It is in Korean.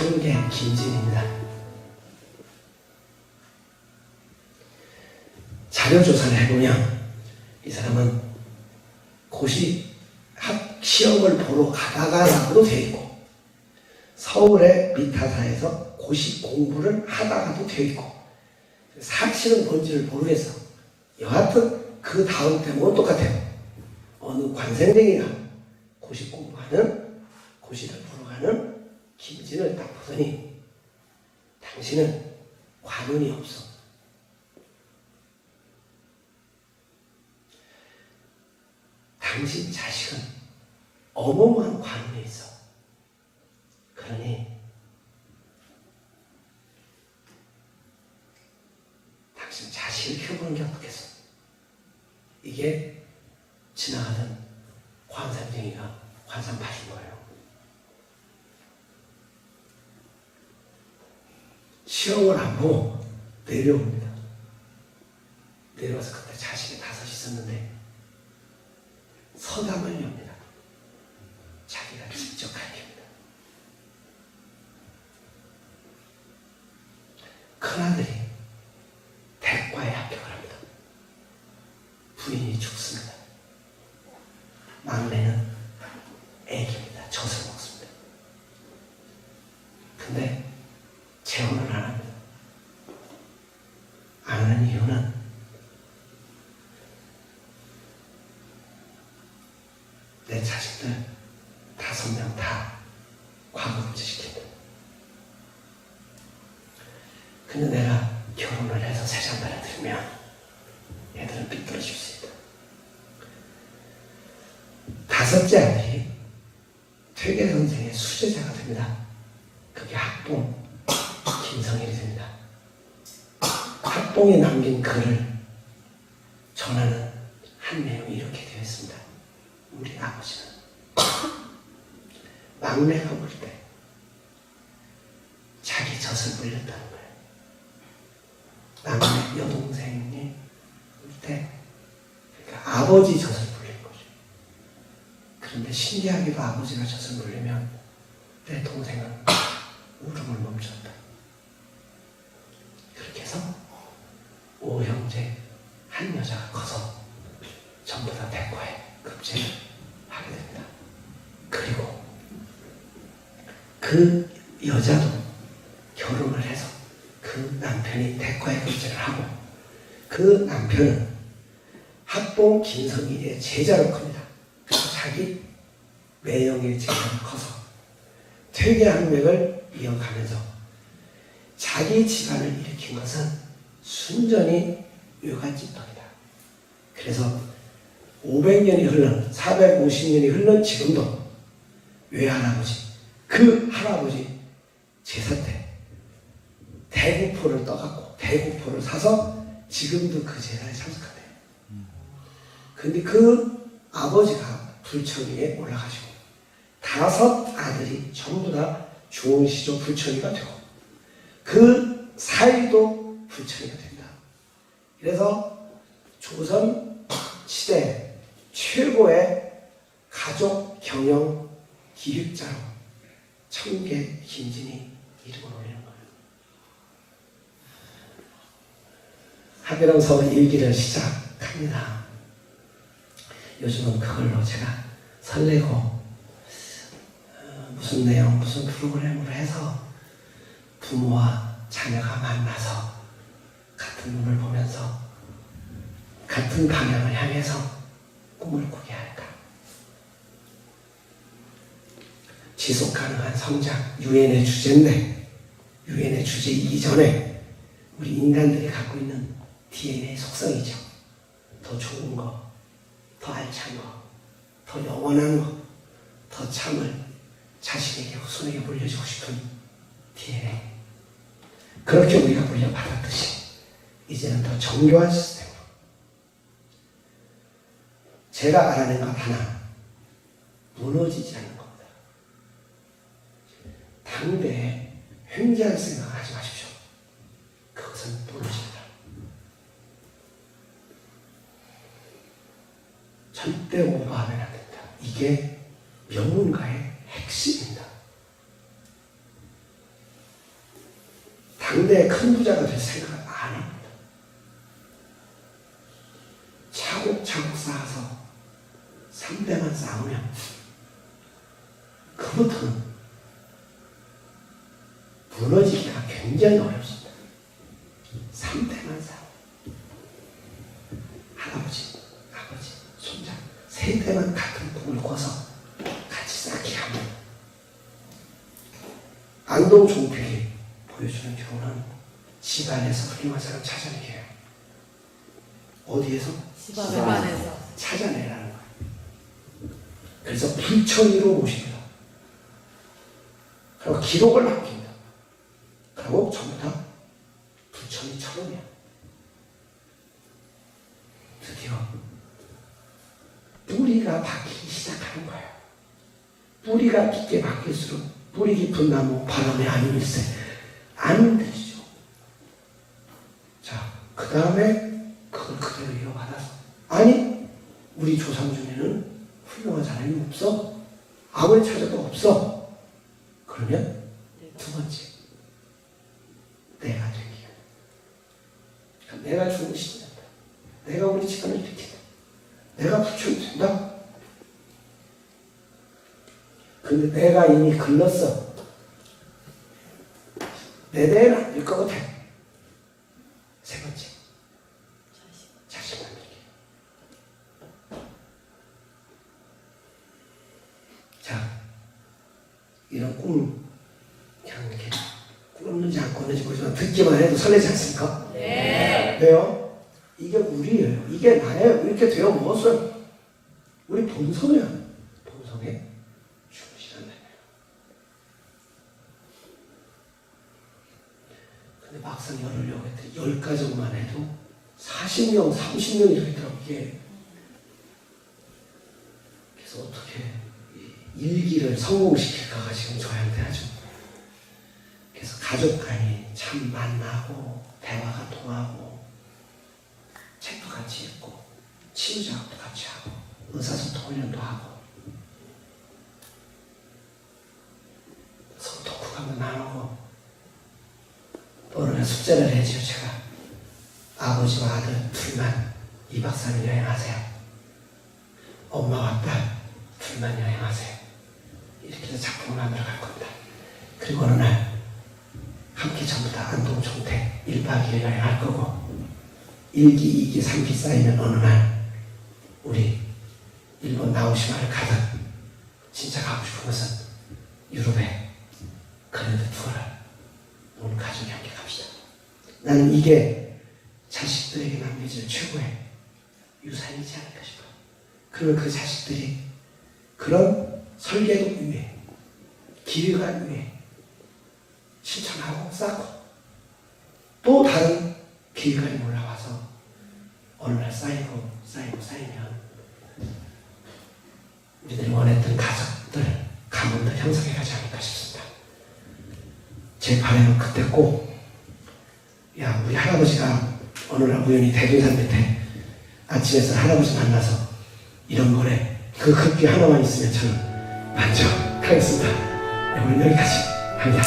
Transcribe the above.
청계 김진입니다. 자료 조사를 해보면 이 사람은 고시 학 시험을 보러 가다가라고도 되어 있고 서울의 미타사에서 고시 공부를 하다가도 되어 있고 사실은 뭔지를 모르겠어. 여하튼 그 다음 대목은 똑같아요. 어느 관생쟁이가 고시 공부하는 고시를 보러 가는 김진을 딱 보더니 당신은 관운이 없어. 당신 자식은 어마어마한 관운이 있어. 그러니 당신 자식을 키워보는 게 어떻겠어? 이게 지나가던 관상쟁이가 관상 봐준 거예요. 시험을 안 보고 내려옵니다. 내려와서 그때 자식이 다섯 있었는데 서당을 엽니다. 자기가 직접 가르칩니다. 큰아들이 대과에 합격을 합니다. 부인이 죽습니다. 막내는 애기입니다. 젖을 먹습니다. 근데 재혼을 안 합니다. 안 하는 이유는 내 자식들 다섯 명 다 과거금지시킵니다. 근데 내가 결혼을 해서 세상나라 들면 애들은 삐뚤어질 수 있다. 다섯째 아들이 퇴계 선생의 수제자가 됩니다. 그게 학봉 김성일이 됩니다. 학봉이 남긴 글을 전하는 한 내용이 이렇게 되어 있습니다. 우리 아버지는 막내가 볼 때 자기 젖을 물렸다는 거예요. 막내 여동생이 볼때 그러니까 아버지 젖을 물린 거죠. 그런데 신기하게도 아버지가 젖을 물리면 내 동생은 울음을 멈췄다. 그렇게 해서 오형제 한 여자가 커서 전부 다 대과에 급제를 하게 됩니다. 그리고 그 여자도 결혼을 해서 그 남편이 대과에 급제를 하고 그 남편은 학봉 김성일의 제자로 큽니다. 그래서 자기 매형의 제자로 커서 퇴계 학맥을 이어가면서 자기 집안을 일으킨 것은 순전히 외갓집덕이다. 그래서 500년이 흘른 450년이 흘른 지금도 외할아버지 그 할아버지 제사 때 대구포를 떠갖고 대구포를 사서 지금도 그 제사에 참석한대요. 근데 그 아버지가 불청이에 올라가시고 다섯 아들이 전부 다 중흥시조 불청이가 되고 그 사이도 불청이가 된다. 그래서 조선 시대 최고의 가족 경영 기획자로 청계 김진이 이름을 올리는 거예요. 하계랑서 일기를 시작합니다. 요즘은 그걸로 제가 설레고 어, 무슨 내용, 무슨 프로그램으로 해서 부모와 자녀가 만나서 같은 눈을 보면서 같은 방향을 향해서 꿈을 꾸게 할까? 지속 가능한 성장, 유엔의 주제인데, 유엔의 주제 이전에 우리 인간들이 갖고 있는 DNA 속성이죠. 더 좋은 거, 더 알찬 거, 더 영원한 거, 더 참을 자신에게 후손에게 물려주고 싶은 DNA. 그렇게 우리가 물려받았듯이, 이제는 더 정교한 시스템으로. 제가 알아낸 것 하나, 무너지지 않는 겁니다. 당대에 횡재할 생각 하지 마십시오. 그것은 무너집니다. 절대 오버하면 안 된다. 이게 명문가의 핵심입니다. 당대 큰 부자가 될 생각을 안 합니다. 차곡차곡 쌓아서 3대만 쌓으면 그부터는 무너지기가 굉장히 어렵습니다. 3대만 쌓아. 할아버지, 아버지, 손자, 세 대만 같은 꿈을 꿔서 같이 쌓기 하면 안동 종필이 보여주는 교훈은 집안에서 훌륭한 사람 찾아내기 해요. 어디에서? 집안에서 찾아내라는 거예요. 그래서 불천이로 모십니다. 그리고 기록을 남깁니다. 그리고 전부 다 부천이처럼이야. 드디어 뿌리가 박히기 시작하는 거예요. 뿌리가 깊게 박힐수록 뿌리 깊은 나무 바람에 안 일세 안 그 다음에 그걸 그대로 이어받아서. 아니 우리 조상 중에는 훌륭한 사람이 없어. 아무리 찾아도 없어. 그러면 두 번째 내가 되기 내가 죽은 신이다. 내가 우리 집안을 일으킨다. 내가 부처이 된다. 근데 내가 이미 글렀어. 내안될것 같아 세 번째 자식 만들기 자 이런 꿈 그냥 이렇게 꿨는지 안 꿨는지 모르지만 듣기만 해도 설레지 않습니까? 네. 왜요? 이게 우리예요. 이게 나예요. 이렇게 되어 먹었어요. 우리 본성이야. 본성에 거예요. 근데 막상 열으려고 했더니 열 가정만 해도 40명, 30명 이렇게 이게. 그래서 어떻게 이 일기를 성공시킬까가 지금 저한테 아주 그래서 가족 간이 참 만나고 대화가 통하고 책도 같이 읽고 치유 작업도 같이 하고 의사소통 훈련도 하고 서로 독후감도 나누고 또 어느 날 숙제를 해지요. 제가 아버지와 아들 둘만 2박 3일 여행하세요. 엄마와 딸 둘만 여행하세요 이렇게 해서 작품을 만들어 갈 겁니다 그리고 어느 날 함께 전부 다 안동 종택 1박 2일 여행할 거고 1기, 2기, 3기 쌓이면 어느 날 우리 일본 나오시마를 가든 진짜 가고 싶은 것은 유럽에 그랜드 투어를 온 가족이 함께 갑시다. 나는 이게 자식들에게 남겨질 최고의 유산이지 않을까 싶어. 그러면 그 자식들이 그런 설계도 위에 기획안 위에 실천하고 쌓고 또 다른 기획안이 올라와서 어느 날 쌓이고 쌓이고 쌓이면 우리들이 원했던 가족들, 가문들 형성해 가지 않을까 싶습니다. 제 바람은 그때 꼭, 야, 우리 할아버지가 어느 날 우연히 대둔산 밑에 아침에서 할아버지 만나서 이런 거래. 그 급기 하나만 있으면 저는 만족하겠습니다. 네, 오늘 여기까지 합니다.